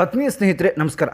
ಆತ್ಮೀಯ ಸ್ನೇಹಿತರೆ, ನಮಸ್ಕಾರ.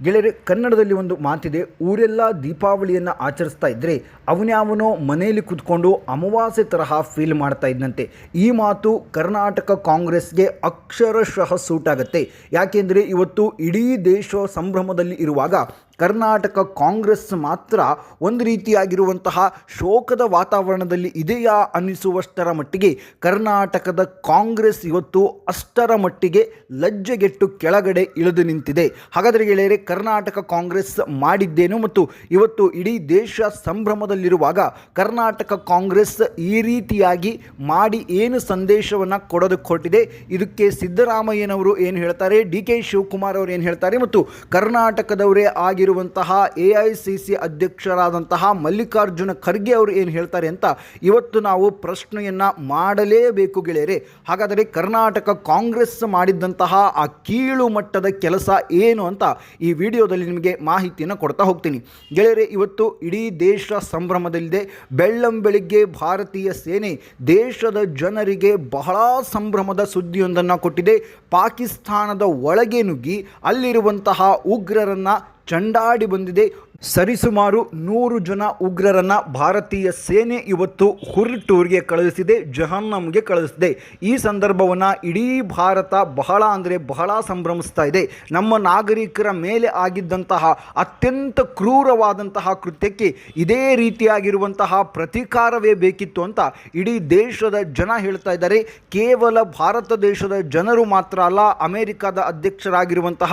ಗೆಳೆಯರೆ, ಕನ್ನಡದಲ್ಲಿ ಒಂದು ಮಾತಿದೆ, ಊರೆಲ್ಲ ದೀಪಾವಳಿಯನ್ನು ಆಚರಿಸ್ತಾ ಇದ್ದರೆ ಅವನ್ಯಾವನೋ ಮನೆಯಲ್ಲಿ ಕೂತ್ಕೊಂಡು ಅಮಾವಾಸ್ಯೆ ತರಹ ಫೀಲ್ ಮಾಡ್ತಾ ಇದ್ದಂತೆ ಈ ಮಾತು ಕರ್ನಾಟಕ ಕಾಂಗ್ರೆಸ್ಗೆ ಅಕ್ಷರಶಃ ಸೂಟ್ ಆಗುತ್ತೆ. ಯಾಕೆಂದರೆ ಇವತ್ತು ಇಡೀ ದೇಶ ಸಂಭ್ರಮದಲ್ಲಿ ಇರುವಾಗ ಕರ್ನಾಟಕ ಕಾಂಗ್ರೆಸ್ ಮಾತ್ರ ಒಂದು ರೀತಿಯಾಗಿರುವಂತಹ ಶೋಕದ ವಾತಾವರಣದಲ್ಲಿ ಇದೆಯಾ ಅನ್ನಿಸುವಷ್ಟರ ಮಟ್ಟಿಗೆ ಕರ್ನಾಟಕದ ಕಾಂಗ್ರೆಸ್ ಇವತ್ತು ಅಷ್ಟರ ಮಟ್ಟಿಗೆ ಲಜ್ಜೆಗೆಟ್ಟು ಕೆಳಗಡೆ ಇಳಿದು ನಿಂತಿದೆ. ಹಾಗಾದರೆ ಗೆಳೆಯರೆ, ಕರ್ನಾಟಕ ಕಾಂಗ್ರೆಸ್ ಮಾಡಿದ್ದೇನು ಮತ್ತು ಇವತ್ತು ಇಡೀ ದೇಶ ಸಂಭ್ರಮದಲ್ಲಿರುವಾಗ ಕರ್ನಾಟಕ ಕಾಂಗ್ರೆಸ್ ಈ ರೀತಿಯಾಗಿ ಮಾಡಿ ಏನು ಸಂದೇಶವನ್ನು ಕೊಡೋದಕ್ಕೆ ಹೊರಟಿದೆ ಇದಕ್ಕೆ ಸಿದ್ದರಾಮಯ್ಯನವರು ಏನು ಹೇಳ್ತಾರೆ? ಡಿ ಕೆ ಶಿವಕುಮಾರ್ ಅವರು ಏನು ಹೇಳ್ತಾರೆ? ಮತ್ತು ಕರ್ನಾಟಕದವರೇ ಆಗಿರುವಂತಹ ಎ ಐ ಸಿ ಸಿ ಅಧ್ಯಕ್ಷರಾದಂತಹ ಮಲ್ಲಿಕಾರ್ಜುನ ಖರ್ಗೆ ಅವರು ಏನು ಹೇಳ್ತಾರೆ ಅಂತ ಇವತ್ತು ನಾವು ಪ್ರಶ್ನೆಯನ್ನು ಮಾಡಲೇಬೇಕು ಗೆಳೆಯರೆ. ಹಾಗಾದರೆ ಕರ್ನಾಟಕ ಕಾಂಗ್ರೆಸ್ ಮಾಡಿದ್ದಂತಹ ಆ ಕೀಳು ಮಟ್ಟದ ಕೆಲಸ ಏನು ಅಂತ ಈ ವಿಡಿಯೋದಲ್ಲಿ ನಿಮಗೆ ಮಾಹಿತಿಯನ್ನು ಕೊಡ್ತಾ ಹೋಗ್ತೀನಿ. ಗೆಳೆಯರೆ, ಇವತ್ತು ಇಡೀ ದೇಶ ಸಂಭ್ರಮದಲ್ಲಿದೆ. ಬೆಳ್ಳಂ ಬೆಳಿಗ್ಗೆ ಭಾರತೀಯ ಸೇನೆ ದೇಶದ ಜನರಿಗೆ ಬಹಳ ಸಂಭ್ರಮದ ಸುದ್ದಿಯೊಂದನ್ನು ಕೊಟ್ಟಿದೆ. ಪಾಕಿಸ್ತಾನದ ಒಳಗೆ ನುಗ್ಗಿ ಅಲ್ಲಿರುವಂತಹ ಉಗ್ರರನ್ನು ಚಂಡಾಡಿ ಬಂದಿದೆ. ಸರಿಸುಮಾರು ನೂರು ಜನ ಉಗ್ರರನ್ನ ಭಾರತೀಯ ಸೇನೆ ಇವತ್ತು ಹುರ್ಟೂರ್ಗೆ ಕಳುಹಿಸಿದೆ, ಜಹನ್ನಂಗೆ ಕಳುಹಿಸಿದೆ. ಈ ಸಂದರ್ಭವನ್ನು ಇಡೀ ಭಾರತ ಬಹಳ ಅಂದರೆ ಬಹಳ ಸಂಭ್ರಮಿಸ್ತಾ ಇದೆ. ನಮ್ಮ ನಾಗರಿಕರ ಮೇಲೆ ಆಗಿದ್ದಂತಹ ಅತ್ಯಂತ ಕ್ರೂರವಾದಂತಹ ಕೃತ್ಯಕ್ಕೆ ಇದೇ ರೀತಿಯಾಗಿರುವಂತಹ ಪ್ರತೀಕಾರವೇ ಬೇಕಿತ್ತು ಅಂತ ಇಡೀ ದೇಶದ ಜನ ಹೇಳ್ತಾ ಇದ್ದಾರೆ. ಕೇವಲ ಭಾರತ ದೇಶದ ಜನರು ಮಾತ್ರ ಅಲ್ಲ, ಅಮೆರಿಕದ ಅಧ್ಯಕ್ಷರಾಗಿರುವಂತಹ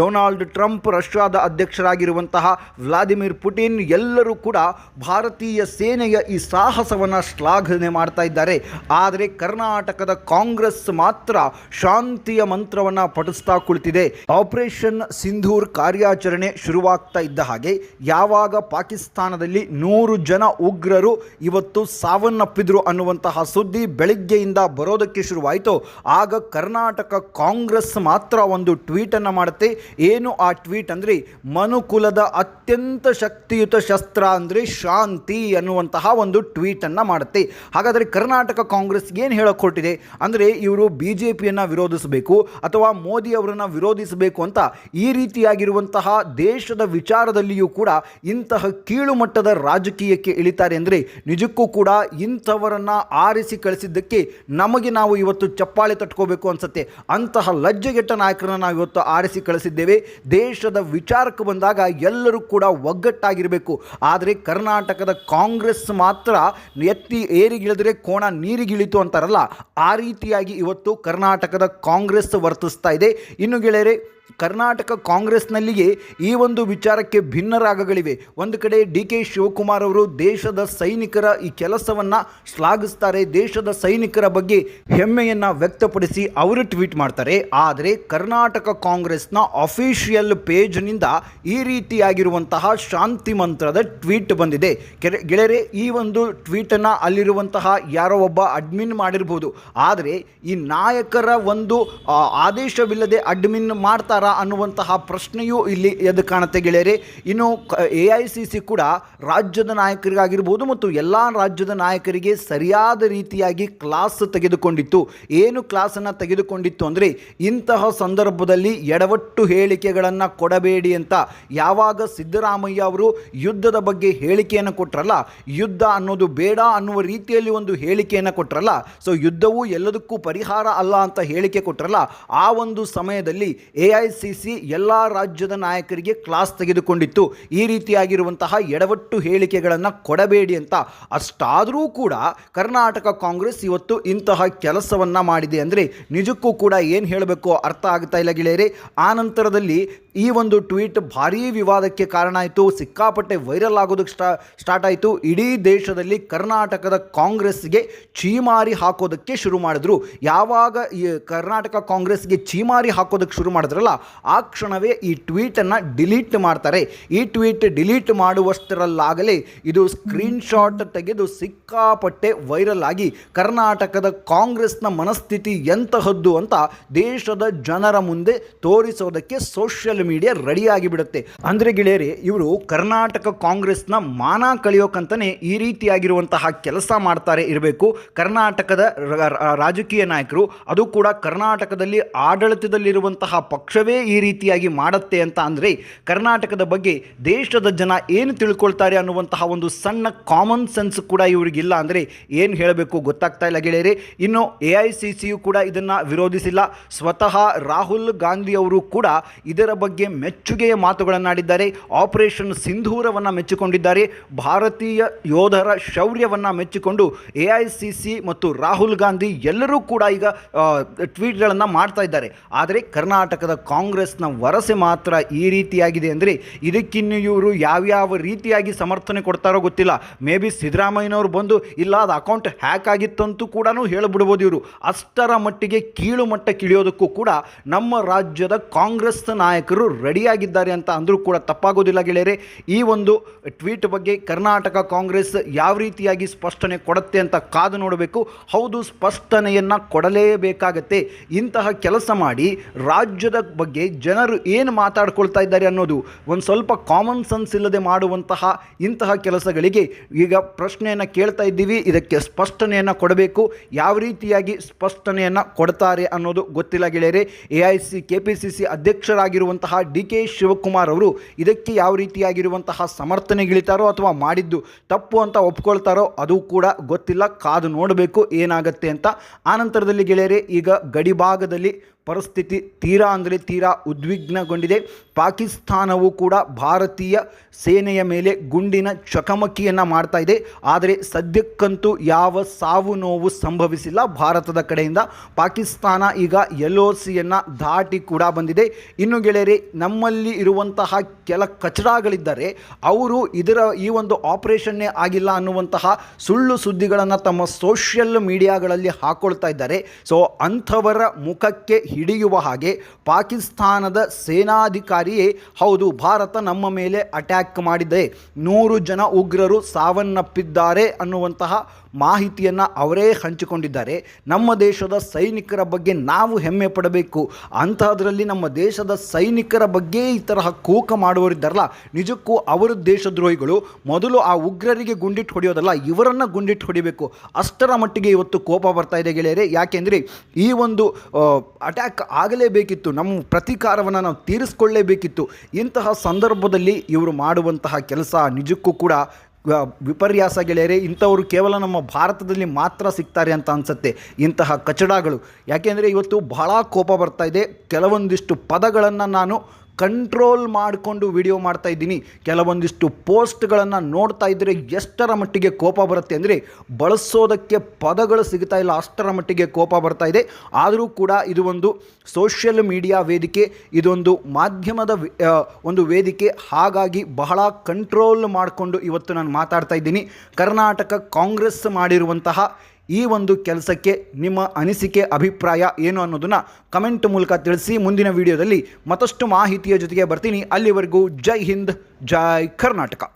ಡೊನಾಲ್ಡ್ ಟ್ರಂಪ್, ರಷ್ಯಾದ ಅಧ್ಯಕ್ಷರಾಗಿರುವಂತಹ ವ್ಲಾದಿಮಿರ್ ಪುಟಿನ್ ಎಲ್ಲರೂ ಕೂಡ ಭಾರತೀಯ ಸೇನೆಯ ಈ ಸಾಹಸವನ್ನು ಶ್ಲಾಘನೆ ಮಾಡ್ತಾ ಇದ್ದಾರೆ. ಆದರೆ ಕರ್ನಾಟಕದ ಕಾಂಗ್ರೆಸ್ ಮಾತ್ರ ಶಾಂತಿಯ ಮಂತ್ರವನ್ನು ಪಠಿಸ್ತಾ ಕುಳಿತಿದೆ. ಆಪರೇಷನ್ ಸಿಂಧೂರ್ ಕಾರ್ಯಾಚರಣೆ ಶುರುವಾಗ್ತಾ ಇದ್ದ ಹಾಗೆ ಯಾವಾಗ ಪಾಕಿಸ್ತಾನದಲ್ಲಿ ನೂರು ಜನ ಉಗ್ರರು ಇವತ್ತು ಸಾವನ್ನಪ್ಪಿದ್ರು ಅನ್ನುವಂತಹ ಸುದ್ದಿ ಬೆಳಿಗ್ಗೆಯಿಂದ ಬರೋದಕ್ಕೆ ಶುರುವಾಯಿತು. ಆಗ ಕರ್ನಾಟಕ ಕಾಂಗ್ರೆಸ್ ಮಾತ್ರ ಒಂದು ಟ್ವೀಟನ್ನು ಮಾಡುತ್ತೆ. ಏನು ಆ ಟ್ವೀಟ್ ಅಂದರೆ ಮನುಕುಲದ ಅತ್ಯಂತ ಶಕ್ತಿಯುತ ಶಸ್ತ್ರ ಅಂದರೆ ಶಾಂತಿ ಅನ್ನುವಂತಹ ಒಂದು ಟ್ವೀಟನ್ನು ಮಾಡುತ್ತೆ. ಹಾಗಾದರೆ ಕರ್ನಾಟಕ ಕಾಂಗ್ರೆಸ್ ಏನು ಹೇಳಕ್ಕೆ ಹೊರಟಿದೆ? ಅಂದರೆ ಇವರು ಬಿ ಜೆ ಪಿಯನ್ನು ವಿರೋಧಿಸಬೇಕು ಅಥವಾ ಮೋದಿ ಅವರನ್ನು ವಿರೋಧಿಸಬೇಕು ಅಂತ ಈ ರೀತಿಯಾಗಿರುವಂತಹ ದೇಶದ ವಿಚಾರದಲ್ಲಿಯೂ ಕೂಡ ಇಂತಹ ಕೀಳು ಮಟ್ಟದ ರಾಜಕೀಯಕ್ಕೆ ಇಳಿತಾರೆ ಅಂದರೆ ನಿಜಕ್ಕೂ ಕೂಡ ಇಂಥವರನ್ನು ಆರಿಸಿ ಕಳಿಸಿದ್ದಕ್ಕೆ ನಮಗೆ ನಾವು ಇವತ್ತು ಚಪ್ಪಾಳೆ ತಟ್ಕೋಬೇಕು ಅನಿಸುತ್ತೆ. ಅಂತಹ ಲಜ್ಜೆಗೆಟ್ಟ ನಾಯಕರನ್ನು ನಾವು ಇವತ್ತು ಆರಿಸಿ ಕಳಿಸಿದ್ದೇವೆ. ದೇಶದ ವಿಚಾರಕ್ಕೆ ಬಂದಾಗ ಎಲ್ಲರೂ ಕೂಡ ಒಗ್ಗಟ್ಟಾಗಿರಬೇಕು. ಆದರೆ ಕರ್ನಾಟಕದ ಕಾಂಗ್ರೆಸ್ ಮಾತ್ರ ಎತ್ತಿ ಏರಿಗಿಳಿದ್ರೆ ಕೋಣ ನೀರಿಗಿಳಿತು ಅಂತಾರಲ್ಲ, ಆ ರೀತಿಯಾಗಿ ಇವತ್ತು ಕರ್ನಾಟಕದ ಕಾಂಗ್ರೆಸ್ ವರ್ತಿಸ್ತಾ ಇದೆ. ಇನ್ನು ಗೆಳೆಯರೆ ಕರ್ನಾಟಕ ಕಾಂಗ್ರೆಸ್ನಲ್ಲಿಯೇ ಈ ಒಂದು ವಿಚಾರಕ್ಕೆ ಭಿನ್ನ ರಾಗಗಳಿವೆ. ಒಂದು ಕಡೆ ಡಿ ಕೆ ಶಿವಕುಮಾರ್ ಅವರು ದೇಶದ ಸೈನಿಕರ ಈ ಕೆಲಸವನ್ನು ಶ್ಲಾಘಿಸ್ತಾರೆ. ದೇಶದ ಸೈನಿಕರ ಬಗ್ಗೆ ಹೆಮ್ಮೆಯನ್ನು ವ್ಯಕ್ತಪಡಿಸಿ ಅವರು ಟ್ವೀಟ್ ಮಾಡ್ತಾರೆ. ಆದರೆ ಕರ್ನಾಟಕ ಕಾಂಗ್ರೆಸ್ನ ಅಫಿಷಿಯಲ್ ಪೇಜ್ನಿಂದ ಈ ರೀತಿಯಾಗಿರುವಂತಹ ಶಾಂತಿ ಮಂತ್ರದ ಟ್ವೀಟ್ ಬಂದಿದೆ. ಕೆರೆ, ಗೆಳೆಯರೆ, ಈ ಒಂದು ಟ್ವೀಟನ್ನು ಅಲ್ಲಿರುವಂತಹ ಯಾರೋ ಒಬ್ಬ ಅಡ್ಮಿನ್ ಮಾಡಿರ್ಬೋದು. ಆದರೆ ಈ ನಾಯಕರ ಒಂದು ಆದೇಶವಿಲ್ಲದೆ ಅಡ್ಮಿನ್ ಮಾಡ್ತಾರಾ ಅನ್ನುವಂತಹ ಪ್ರಶ್ನೆಯೂ ಇಲ್ಲಿ ಎದ್ದು ಕಾಣುತ್ತೆ ಗೆಳೆಯರೆ. ಇನ್ನು ಎ ಐ ಕೂಡ ರಾಜ್ಯದ ನಾಯಕರಿಗಾಗಿರ್ಬೋದು ಮತ್ತು ಎಲ್ಲ ರಾಜ್ಯದ ನಾಯಕರಿಗೆ ಸರಿಯಾದ ರೀತಿಯಾಗಿ ಕ್ಲಾಸ್ ತೆಗೆದುಕೊಂಡಿತ್ತು. ಏನು ಕ್ಲಾಸನ್ನು ತೆಗೆದುಕೊಂಡಿತ್ತು ಅಂದರೆ ಇಂತಹ ಸಂದರ್ಭದಲ್ಲಿ ಎಡವಟ್ಟು ಹೇಳಿಕೆಗಳನ್ನು ಕೊಡಬೇಡಿ ಅಂತ ಯಾವಾಗ ಸಿದ್ದರಾಮಯ್ಯ ಅವರು ಯುದ್ಧದ ಬಗ್ಗೆ ಹೇಳಿಕೆಯನ್ನು ಕೊಟ್ರಲ್ಲ, ಯುದ್ಧ ಅನ್ನೋದು ಬೇಡ ಅನ್ನುವ ರೀತಿಯಲ್ಲಿ ಒಂದು ಹೇಳಿಕೆಯನ್ನು ಕೊಟ್ರಲ್ಲ, ಸೊ ಯುದ್ಧವು ಎಲ್ಲದಕ್ಕೂ ಪರಿಹಾರ ಅಲ್ಲ ಅಂತ ಹೇಳಿಕೆ ಕೊಟ್ರಲ್ಲ, ಆ ಒಂದು ಸಮಯದಲ್ಲಿ ಎ ಸಿ ಸಿ ಎಲ್ಲ ರಾಜ್ಯದ ನಾಯಕರಿಗೆ ಕ್ಲಾಸ್ ತೆಗೆದುಕೊಂಡಿತ್ತು. ಈ ರೀತಿಯಾಗಿರುವಂತಹ ಎಡವಟ್ಟು ಹೇಳಿಕೆಗಳನ್ನು ಕೊಡಬೇಡಿ ಅಂತ. ಅಷ್ಟಾದರೂ ಕೂಡ ಕರ್ನಾಟಕ ಕಾಂಗ್ರೆಸ್ ಇವತ್ತು ಇಂತಹ ಕೆಲಸವನ್ನು ಮಾಡಿದೆ ಅಂದರೆ ನಿಜಕ್ಕೂ ಕೂಡ ಏನು ಹೇಳಬೇಕು ಅರ್ಥ ಆಗ್ತಾ ಇಲ್ಲ ಗೆಳೆಯರೆ. ಆ ನಂತರದಲ್ಲಿ ಈ ಒಂದು ಟ್ವೀಟ್ ಭಾರೀ ವಿವಾದಕ್ಕೆ ಕಾರಣ ಆಯಿತು. ಸಿಕ್ಕಾಪಟ್ಟೆ ವೈರಲ್ ಆಗೋದಕ್ಕೆ ಸ್ಟಾ, ಸ್ಟಾರ್ಟ್ ಆಯಿತು. ಇಡೀ ದೇಶದಲ್ಲಿ ಕರ್ನಾಟಕದ ಕಾಂಗ್ರೆಸ್ಗೆ ಚೀಮಾರಿ ಹಾಕೋದಕ್ಕೆ ಶುರು ಮಾಡಿದ್ರು. ಯಾವಾಗ ಈ ಕರ್ನಾಟಕ ಕಾಂಗ್ರೆಸ್ಗೆ ಚೀಮಾರಿ ಹಾಕೋದಕ್ಕೆ ಶುರು ಮಾಡಿದ್ರಲ್ಲ ಆ ಕ್ಷಣವೇ ಈ ಟ್ವೀಟನ್ನು ಡಿಲೀಟ್ ಮಾಡ್ತಾರೆ. ಈ ಟ್ವೀಟ್ ಡಿಲೀಟ್ ಮಾಡುವಷ್ಟರಲ್ಲಾಗಲೇ ಇದು ಸ್ಕ್ರೀನ್ಶಾಟ್ ತೆಗೆದು ಸಿಕ್ಕಾಪಟ್ಟೆ ವೈರಲ್ ಆಗಿ ಕರ್ನಾಟಕದ ಕಾಂಗ್ರೆಸ್ನ ಮನಸ್ಥಿತಿ ಎಂತಹದ್ದು ಅಂತ ದೇಶದ ಜನರ ಮುಂದೆ ತೋರಿಸೋದಕ್ಕೆ ಸೋಷಿಯಲ್ ಮೀಡಿಯಾ ರೆಡಿಯಾಗಿ ಬಿಡುತ್ತೆ ಅಂದರೆ ಗೆಳೆಯರಿ, ಇವರು ಕರ್ನಾಟಕ ಕಾಂಗ್ರೆಸ್ನ ಮಾನ ಕಳೆಯೋಕಂತಾನೆ ಈ ರೀತಿಯಾಗಿರುವಂತಹ ಕೆಲಸ ಮಾಡ್ತಾರೆ ಇರಬೇಕು. ಕರ್ನಾಟಕದ ರಾಜಕೀಯ ನಾಯಕರು, ಅದು ಕೂಡ ಕರ್ನಾಟಕದಲ್ಲಿ ಆಡಳಿತದಲ್ಲಿರುವಂತಹ ಪಕ್ಷ ಈ ರೀತಿಯಾಗಿ ಮಾಡುತ್ತೆ ಅಂತ ಅಂದರೆ ಕರ್ನಾಟಕದ ಬಗ್ಗೆ ದೇಶದ ಜನ ಏನು ತಿಳ್ಕೊಳ್ತಾರೆ ಅನ್ನುವಂತಹ ಒಂದು ಸಣ್ಣ ಕಾಮನ್ ಸೆನ್ಸ್ ಕೂಡ ಇವರಿಗಿಲ್ಲ ಅಂದರೆ ಏನು ಹೇಳಬೇಕು ಗೊತ್ತಾಗ್ತಾ ಇಲ್ಲ ಗೆಳೆಯರೆ. ಇನ್ನು ಎ ಐ ಸಿ ಸಿಯು ಕೂಡ ಇದನ್ನು ವಿರೋಧಿಸಿಲ್ಲ. ಸ್ವತಃ ರಾಹುಲ್ ಗಾಂಧಿ ಅವರು ಕೂಡ ಇದರ ಬಗ್ಗೆ ಮೆಚ್ಚುಗೆಯ ಮಾತುಗಳನ್ನಾಡಿದ್ದಾರೆ. ಆಪರೇಷನ್ ಸಿಂಧೂರವನ್ನು ಮೆಚ್ಚಿಕೊಂಡಿದ್ದಾರೆ. ಭಾರತೀಯ ಯೋಧರ ಶೌರ್ಯವನ್ನು ಮೆಚ್ಚಿಕೊಂಡು ಎ ಐ ಸಿ ಸಿ ಮತ್ತು ರಾಹುಲ್ ಗಾಂಧಿ ಎಲ್ಲರೂ ಕೂಡ ಈಗ ಟ್ವೀಟ್ಗಳನ್ನು ಮಾಡ್ತಾ ಇದ್ದಾರೆ. ಆದರೆ ಕರ್ನಾಟಕದ ಕಾಂಗ್ರೆಸ್ನ ವರಸೆ ಮಾತ್ರ ಈ ರೀತಿಯಾಗಿದೆ ಅಂದರೆ ಇದಕ್ಕಿನ್ನು ಇವರು ಯಾವ್ಯಾವ ರೀತಿಯಾಗಿ ಸಮರ್ಥನೆ ಕೊಡ್ತಾರೋ ಗೊತ್ತಿಲ್ಲ. ಮೇ ಬಿ ಸಿದ್ದರಾಮಯ್ಯನವರು ಬಂದು ಇಲ್ಲ ಅದು ಅಕೌಂಟ್ ಹ್ಯಾಕ್ ಆಗಿತ್ತಂತೂ ಕೂಡ ಹೇಳಿಬಿಡ್ಬೋದು ಇವರು. ಅಷ್ಟರ ಮಟ್ಟಿಗೆ ಕೀಳು ಮಟ್ಟ ಕಿಳಿಯೋದಕ್ಕೂ ಕೂಡ ನಮ್ಮ ರಾಜ್ಯದ ಕಾಂಗ್ರೆಸ್ ನಾಯಕರು ರೆಡಿಯಾಗಿದ್ದಾರೆ ಅಂತ ಅಂದರೂ ಕೂಡ ತಪ್ಪಾಗೋದಿಲ್ಲ ಗೆಳೆಯರೆ. ಈ ಒಂದು ಟ್ವೀಟ್ ಬಗ್ಗೆ ಕರ್ನಾಟಕ ಕಾಂಗ್ರೆಸ್ ಯಾವ ರೀತಿಯಾಗಿ ಸ್ಪಷ್ಟನೆ ಕೊಡುತ್ತೆ ಅಂತ ಕಾದು ನೋಡಬೇಕು. ಹೌದು, ಸ್ಪಷ್ಟನೆಯನ್ನು ಕೊಡಲೇಬೇಕಾಗತ್ತೆ. ಇಂತಹ ಕೆಲಸ ಮಾಡಿ ರಾಜ್ಯದ ಬಗ್ಗೆ ಜನರು ಏನು ಮಾತಾಡ್ಕೊಳ್ತಾ ಇದ್ದಾರೆ ಅನ್ನೋದು ಒಂದು ಸ್ವಲ್ಪ ಕಾಮನ್ ಸೆನ್ಸ್ ಇಲ್ಲದೆ ಮಾಡುವಂತಹ ಇಂತಹ ಕೆಲಸಗಳಿಗೆ ಈಗ ಪ್ರಶ್ನೆಯನ್ನು ಕೇಳ್ತಾ ಇದ್ದೀವಿ. ಇದಕ್ಕೆ ಸ್ಪಷ್ಟನೆಯನ್ನು ಕೊಡಬೇಕು. ಯಾವ ರೀತಿಯಾಗಿ ಸ್ಪಷ್ಟನೆಯನ್ನು ಕೊಡ್ತಾರೆ ಅನ್ನೋದು ಗೊತ್ತಿಲ್ಲ ಗೆಳೆಯರೆ. A I C K P C C ಅಧ್ಯಕ್ಷರಾಗಿರುವಂತಹ D K Shivakumar ಅವರು ಇದಕ್ಕೆ ಯಾವ ರೀತಿಯಾಗಿರುವಂತಹ ಸಮರ್ಥನೆಗಿಳಿತಾರೋ ಅಥವಾ ಮಾಡಿದ್ದು ತಪ್ಪು ಅಂತ ಒಪ್ಕೊಳ್ತಾರೋ ಅದು ಕೂಡ ಗೊತ್ತಿಲ್ಲ. ಕಾದು ನೋಡಬೇಕು ಏನಾಗುತ್ತೆ ಅಂತ. ಆನಂತರದಲ್ಲಿ ಗೆಳೆಯರೆ, ಈಗ ಗಡಿಭಾಗದಲ್ಲಿ ಪರಿಸ್ಥಿತಿ ತೀರಾ ಅಂದರೆ ತೀರಾ ಉದ್ವಿಗ್ನಗೊಂಡಿದೆ. ಪಾಕಿಸ್ತಾನವು ಕೂಡ ಭಾರತೀಯ ಸೇನೆಯ ಮೇಲೆ ಗುಂಡಿನ ಚಕಮಕಿಯನ್ನು ಮಾಡ್ತಾ ಇದೆ. ಆದರೆ ಸದ್ಯಕ್ಕಂತೂ ಯಾವ ಸಾವು ನೋವು ಸಂಭವಿಸಿಲ್ಲ. ಭಾರತದ ಕಡೆಯಿಂದ ಪಾಕಿಸ್ತಾನ ಈಗ ಎಲ್ ಒ ಸಿಯನ್ನು ದಾಟಿ ಕೂಡ ಬಂದಿದೆ. ಇನ್ನು ಗೆಳೆಯರೆ, ನಮ್ಮಲ್ಲಿ ಇರುವಂತಹ ಕೆಲ ಕಚಡಗಳಿದ್ದರೆ ಅವರು ಇದರ ಈ ಒಂದು ಆಪರೇಷನ್ನೇ ಆಗಿಲ್ಲ ಅನ್ನುವಂತಹ ಸುಳ್ಳು ಸುದ್ದಿಗಳನ್ನು ತಮ್ಮ ಸೋಷಿಯಲ್ ಮೀಡಿಯಾಗಳಲ್ಲಿ ಹಾಕೊಳ್ತಾ ಇದ್ದಾರೆ. ಸೊ, ಅಂಥವರ ಮುಖಕ್ಕೆ ಹಿಡಿಯುವ ಹಾಗೆ ಪಾಕಿಸ್ತಾನದ ಹೌದು ಭಾರತ ನಮ್ಮ ಮೇಲೆ ಅಟ್ಯಾಕ್ ಮಾಡಿದೆ. ನೂರು ಜನ ಉಗ್ರರು ಸಾವನ್ನಪ್ಪಿದ್ದಾರೆ ಅನ್ನುವಂತಹ ಮಾಹಿತಿಯನ್ನು ಅವರೇ ಹಂಚಿಕೊಂಡಿದ್ದಾರೆ. ನಮ್ಮ ದೇಶದ ಸೈನಿಕರ ಬಗ್ಗೆ ನಾವು ಹೆಮ್ಮೆ ಪಡಬೇಕು. ಅಂಥದ್ರಲ್ಲಿ ನಮ್ಮ ದೇಶದ ಸೈನಿಕರ ಬಗ್ಗೆ ಈ ತರಹ ಕೋಕ ಮಾಡುವವರಿದ್ದಾರಲ್ಲ, ನಿಜಕ್ಕೂ ಅವರು ದೇಶದ್ರೋಹಿಗಳು. ಮೊದಲು ಆ ಉಗ್ರರಿಗೆ ಗುಂಡಿಟ್ಟು ಹೊಡೆಯೋದಲ್ಲ, ಇವರನ್ನು ಗುಂಡಿಟ್ಟು ಹೊಡಿಬೇಕು. ಅಷ್ಟರ ಮಟ್ಟಿಗೆ ಇವತ್ತು ಕೋಪ ಬರ್ತಾ ಇದೆ ಗೆಳೆಯರೆ. ಯಾಕೆಂದರೆ ಈ ಒಂದು ಅಟ್ಯಾಕ್ ಆಗಲೇಬೇಕಿತ್ತು. ನಮ್ಮ ಪ್ರತೀಕಾರವನ್ನು ನಾವು ತೀರಿಸ್ಕೊಳ್ಳೇಬೇಕಿತ್ತು. ಇಂತಹ ಸಂದರ್ಭದಲ್ಲಿ ಇವರು ಮಾಡುವಂತಹ ಕೆಲಸ ನಿಜಕ್ಕೂ ಕೂಡ ವಿಪರ್ಯಾಸ ಗೆಳೆಯರೆ, ಇಂಥವರು ಕೇವಲ ನಮ್ಮ ಭಾರತದಲ್ಲಿ ಮಾತ್ರ ಸಿಗ್ತಾರೆ ಅಂತ ಅನಿಸುತ್ತೆ ಇಂತಹ ಕಚಡಗಳು. ಯಾಕೆಂದರೆ ಇವತ್ತು ಬಹಳ ಕೋಪ ಬರ್ತಾ ಇದೆ. ಕೆಲವೊಂದಿಷ್ಟು ಪದಗಳನ್ನು ನಾನು ಕಂಟ್ರೋಲ್ ಮಾಡಿಕೊಂಡು ವಿಡಿಯೋ ಮಾಡ್ತಾ ಇದ್ದೀನಿ. ಕೆಲವೊಂದಿಷ್ಟು ಪೋಸ್ಟ್ಗಳನ್ನು ನೋಡ್ತಾ ಇದ್ದರೆ ಎಷ್ಟರ ಮಟ್ಟಿಗೆ ಕೋಪ ಬರುತ್ತೆ ಅಂದರೆ ಬಳಸೋದಕ್ಕೆ ಪದಗಳು ಸಿಗ್ತಾ ಇಲ್ಲ, ಅಷ್ಟರ ಮಟ್ಟಿಗೆ ಕೋಪ ಬರ್ತಾ ಇದೆ. ಆದರೂ ಕೂಡ ಇದು ಒಂದು ಸೋಷಿಯಲ್ ಮೀಡಿಯಾ ವೇದಿಕೆ, ಇದೊಂದು ಮಾಧ್ಯಮದ ಒಂದು ವೇದಿಕೆ. ಹಾಗಾಗಿ ಬಹಳ ಕಂಟ್ರೋಲ್ ಮಾಡಿಕೊಂಡು ಇವತ್ತು ನಾನು ಮಾತಾಡ್ತಾ ಇದ್ದೀನಿ. ಕರ್ನಾಟಕ ಕಾಂಗ್ರೆಸ್ ಮಾಡಿರುವಂತಹ ಈ ಒಂದು ಕೆಲಸಕ್ಕೆ ನಿಮ್ಮ ಅನಿಸಿಕೆ, ಅಭಿಪ್ರಾಯ ಏನು ಅನ್ನೋದನ್ನು ಕಮೆಂಟ್ ಮೂಲಕ ತಿಳಿಸಿ. ಮುಂದಿನ ವಿಡಿಯೋದಲ್ಲಿ ಮತ್ತಷ್ಟು ಮಾಹಿತಿಯ ಜೊತೆಗೆ ಬರ್ತೀನಿ. ಅಲ್ಲಿವರೆಗೂ ಜೈ ಹಿಂದ್, ಜೈ ಕರ್ನಾಟಕ.